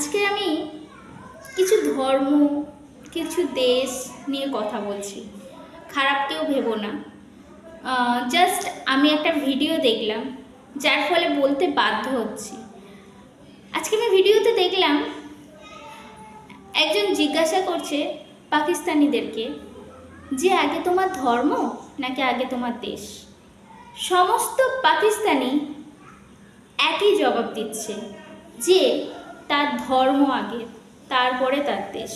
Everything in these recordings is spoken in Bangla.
আজকে আমি কিছু ধর্ম, কিছু দেশ নিয়ে কথা বলছি। খারাপ কেউ ভেবো না। জাস্ট আমি একটা ভিডিও দেখলাম, যার ফলে বলতে বাধ্য হচ্ছি। আজকে আমি ভিডিওতে দেখলাম, একজন জিজ্ঞাসা করছে পাকিস্তানিদেরকে যে আগে তোমার ধর্ম নাকি আগে তোমার দেশ? সমস্ত পাকিস্তানি একই জবাব দিচ্ছে যে তার ধর্ম আগে, তারপরে তার দেশ।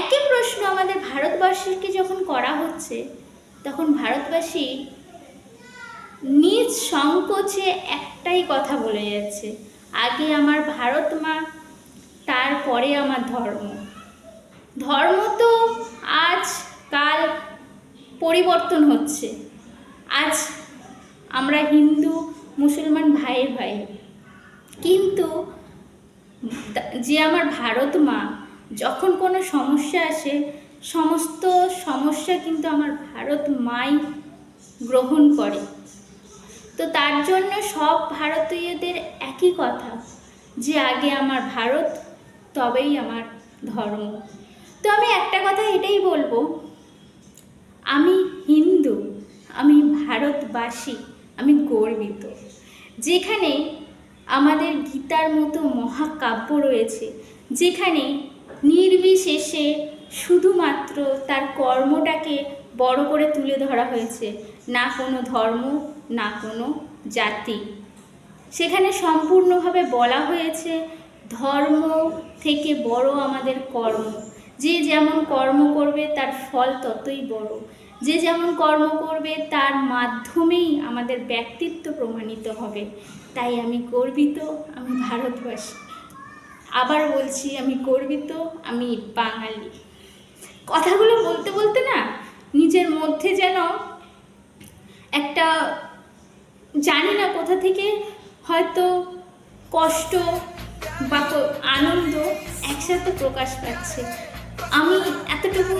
একই প্রশ্ন আমাদের ভারতবাসীকে যখন করা হচ্ছে, তখন ভারতবাসী নিজ সংকোচে একটাই কথা বলে যাচ্ছে, আগে আমার ভারত মা, তারপরে আমার ধর্ম। ধর্ম তো আজ কাল পরিবর্তন হচ্ছে। আজ আমরা হিন্দু, মুসলমান ভাইয়ের ভাই কিন্তু যে আমার ভারত মা, যখন কোনো সমস্যা আসে, সমস্ত সমস্যা কিন্তু আমার ভারত মাই গ্রহণ করে। তো তার জন্য সব ভারতীয়দের একই কথা, যে আগে আমার ভারত, তবেই আমার ধর্ম। তো আমি একটা কথা এটাই বলব, আমি হিন্দু, আমি ভারতবাসী, আমি গর্বিত। যেখানে আমাদের গীতার মতো মহাকাব্য রয়েছে, যেখানে নির্বিশেষে শুধুমাত্র তার কর্মটাকে বড় করে তুলে ধরা হয়েছে, না কোনো ধর্ম, না কোনো জাতি। সেখানে সম্পূর্ণভাবে বলা হয়েছে, ধর্ম থেকে বড় আমাদের কর্ম। যে যেমন কর্ম করবে তার ফল ততই বড়। যে যেমন কর্ম করবে তার মাধ্যমেই আমাদের ব্যক্তিত্ব প্রমাণিত হবে। তাই আমি গর্বিত, আমি ভারতবাসী। আবার বলছি, আমি গর্বিত, আমি বাঙালি। কথাগুলো বলতে বলতে না, নিজের মধ্যে যেন একটা জানি না কোথা থেকে হয়তো কষ্ট বা আনন্দ একসাথে প্রকাশ পাচ্ছে। আমি এতটুকু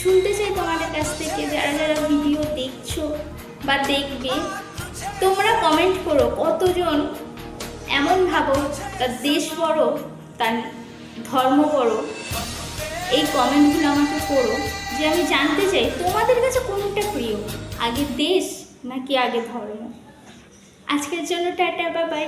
শুনতে চাই তোমাদের কাছ থেকে, যারা যারা ভিডিও দেখছ বা দেখবে, তোমরা কমেন্ট করো কতজন এমন ভাবো তার দেশ বড়, তার ধর্ম বড়। এই কমেন্টগুলো আমাকে করো যে আমি জানতে চাই, তোমাদের কাছে কোনটা প্রিয়? আগে দেশ নাকি আগে ধর্ম? আজকের জন্য টাটা বাবাই